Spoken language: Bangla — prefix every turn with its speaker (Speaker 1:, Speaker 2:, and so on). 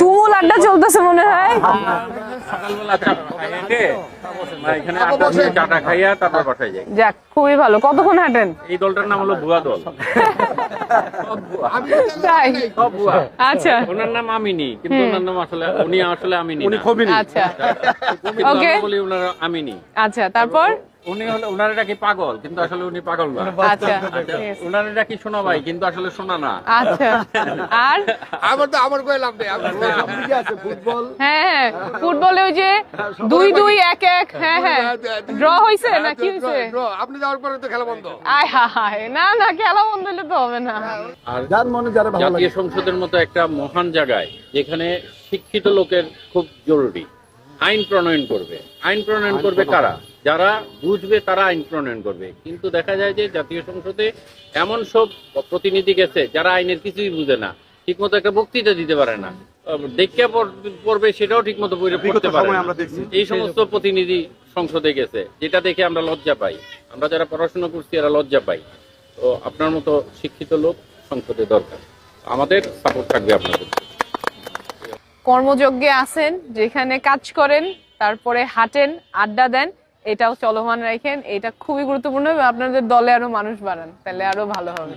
Speaker 1: তুমুল আড্ডা চলতেছে মনে হয়। যাক খুবই ভালো। কতক্ষণ হাঁটেন?
Speaker 2: এই দলটার নাম হলো ভুয়া দল
Speaker 1: তাই? আচ্ছা।
Speaker 2: ওনার নাম আমিনি কিন্তু ওনার নাম আসলে উনি আসলে আমিনি
Speaker 3: উনি
Speaker 1: আচ্ছা
Speaker 2: কিন্তু বলি ওনার আমিনি
Speaker 1: আচ্ছা তারপর?
Speaker 2: উনি হলো ওনার এটা কি পাগল? কিন্তু আসলে উনি পাগল না।
Speaker 1: আচ্ছা
Speaker 2: আচ্ছা,
Speaker 1: ঠিক
Speaker 2: ওনার কি শোনা ভাই? কিন্তু আসলে শোনা না।
Speaker 1: আচ্ছা আর?
Speaker 4: আমার তো আমার কয়ে লাভ নেই
Speaker 3: আছে ফুটবল।
Speaker 1: হ্যাঁ হ্যাঁ ফুটবলে ওই যে দুই দুই এক এক হ্যাঁ হ্যাঁ। ড্র হয়েছে না কি হয়েছে
Speaker 4: আপনি যাওয়ার পরে তো খেলা বন্ধ।
Speaker 1: আয় হায় না না খেলা বন্ধ হলে তো হবে না।
Speaker 2: আর
Speaker 3: যার মনে যারা ভালো
Speaker 2: জাতীয়
Speaker 3: লাগে।
Speaker 2: সংসদের মতো একটা মহান জায়গায় যেখানে শিক্ষিত লোকের খুব জরুরি। আইন প্রণয়ন করবে। আইন প্রণয়ন করবে কারা? যারা বুঝবে তারা আইন প্রণয়ন করবে। কিন্তু দেখা যায় যে জাতীয় সংসদে এমন সব প্রতিনিধি গেছে যারা আইনের কিছুই বুঝে না ঠিকমতো একটা বক্তৃতা দিতে পারে না। দেখে পড়বে সেটাও ঠিকমতো পড়ে পড়তে পারে
Speaker 3: সময়
Speaker 2: না।
Speaker 3: আমরা দেখছি।
Speaker 2: এই সমস্ত প্রতিনিধি সংসদে গেছে যেটা দেখে আমরা লজ্জা পাই। আমরা যারা পড়াশোনা করছি এরা লজ্জা পাই। তো আপনার মতো শিক্ষিত লোক সংসদে দরকার। আমাদের সাপোর্ট থাকবে আপনাদের।
Speaker 1: কর্মযজ্ঞে আছেন যেখানে কাজ করেন তারপরে হাঁটেন আড্ডা দেন এটাও চলমান রাখেন, এটা খুবই গুরুত্বপূর্ণ আপনাদের দলে আরও মানুষ বাড়ান, তাহলে আরও ভালো হবে।